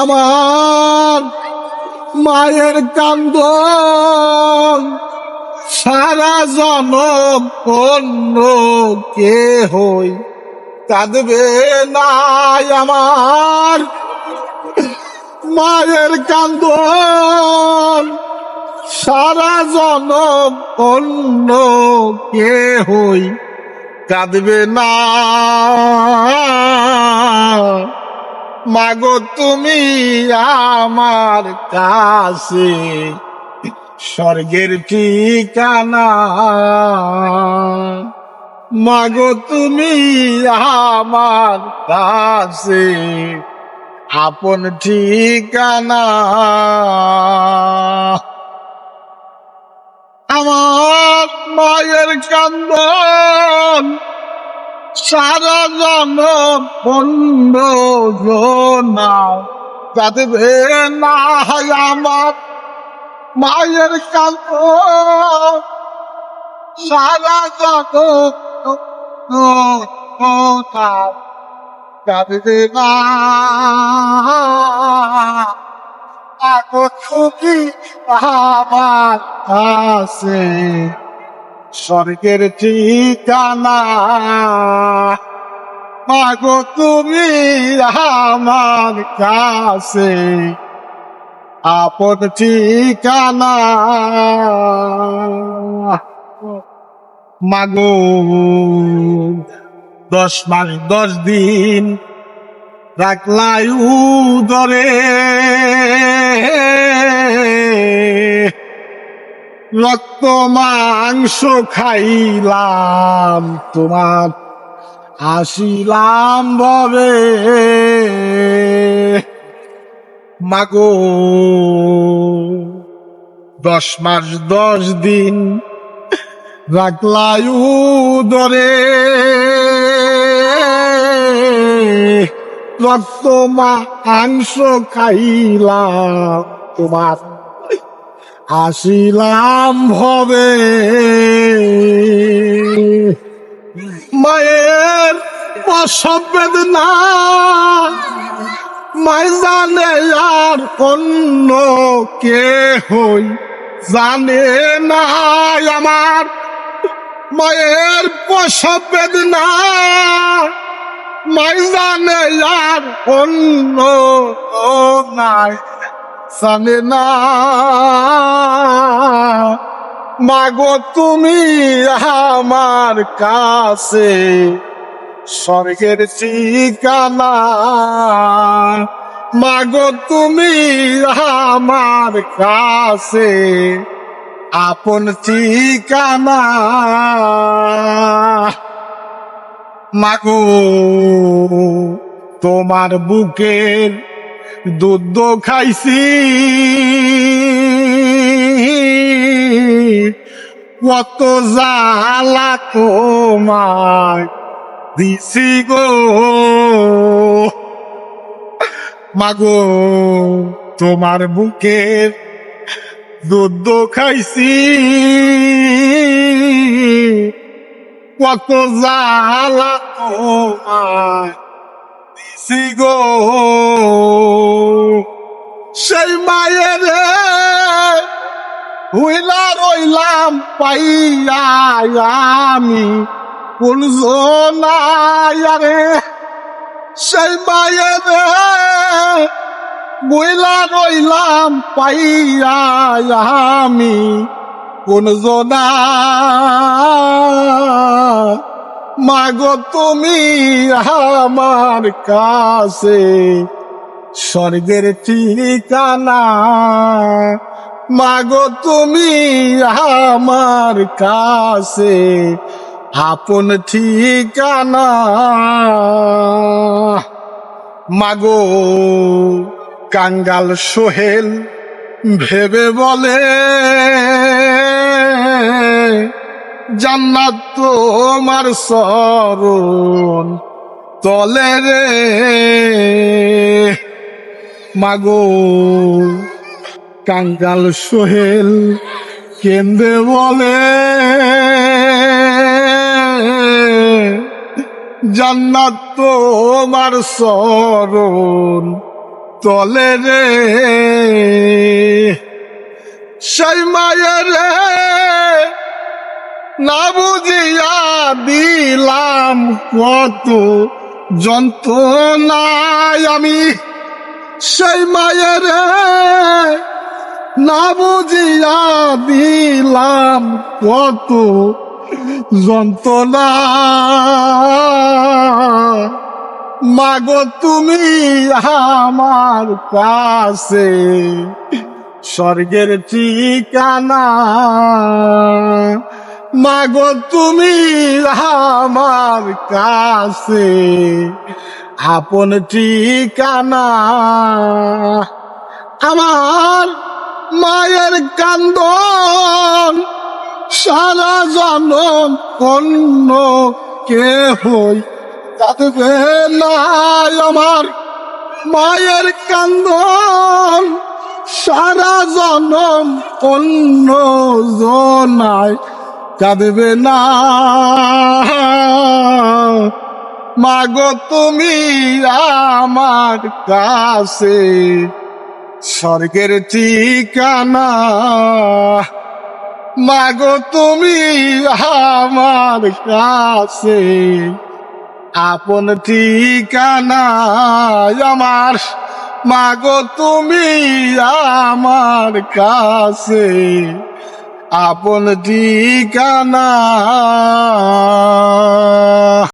আমার মায়ের কান্দ সারা জনম অন্য কে হই কাঁদবে নাই আমার। মায়ের কান্দ সারা জনম অন্য কে হই কাঁদবে না। মাগো, তুমি আমার কাছে স্বর্গের ঠিকানা। মাগো, তুমি আমার কাছে আপন ঠিকানা। আমার মায়ের কান্দন সারা জন বন্ধ না না হয় আমার মায়ের কান্ত সারা যাতে তুমি আমার আছে স্বর্গের ঠিকানা। মাগো, তুমি আমার কাছে আপন ঠিকানা। মাগো, দশ মাস, দশ দিন রাখলাই উদরে। রক্ত মাংস খাইলাম তোমার। আসিলাম ববে মাগো, দশ মাস, দশ দিন রাখলাই উদরে। রক্ত মাংস খাইলাম তোমার। আসিলাম ভবে। মায়ের প্রসব বেদনা মায় জানে আর অন্য কে হই জানে না আমার। মায়ের প্রসব বেদনা মাই জানে আর অন্য নাই। জানে না। মাগো, তুমি আমার কাছে স্বর্গের ঠিকানা। মাগো, তুমি আমার কাছে আপন ঠিকানা। মাগো, তোমার বুকের দুধ খাইছি। কত জালা তোমায় দিছি গো। মাগো, তোমার বুকের দুধ খাইছি। কত জালা তোমায় দিছি গো। সেই মায়ের হইলা রইলাম পাইয়া আমি। কোন সেই মায়ের বইলা রইলাম পাইয়া আমি। কোন জনা মাগো তুমি আমার কাছে স্বর্গের ঠিকানা। মাগো, তুমি আমার কাছে আপন ঠিকানা। মাগো, কাঙ্গাল সোহেল ভেবে বলে, জান্নাত তোমার সরণ তলে রে। মাগো, কাঙ্গাল সোহেল কেন্দ্রে বলে? জান্নাত তোমার সরণ তলে রে। সেই মায়ের না বুঝিয়া দিলাম কত যন্ত্রণায় আমি সেই মায়ের না বুঝিয়া দিলাম কত যন্ত্রণা। মাগো, তুমি আমার কাছে স্বর্গের ঠিকানা। মাগো, তুমি আমার কাছে আপন ঠিকানা। আমার মায়ের কান্দন, সারা জনম অন্য কে হই কাঁদবে না আমার। মায়ের কান্দন, সারা জনম অন্য জনায় কাঁদবে না মাগো, তুমি আমার কাছে স্বর্গের ঠিকানা। মাগো, তুমি আমার কাছে আপন ঠিকানা। আমার, মাগো, তুমি আমার কাছে আপন ঠিকানা।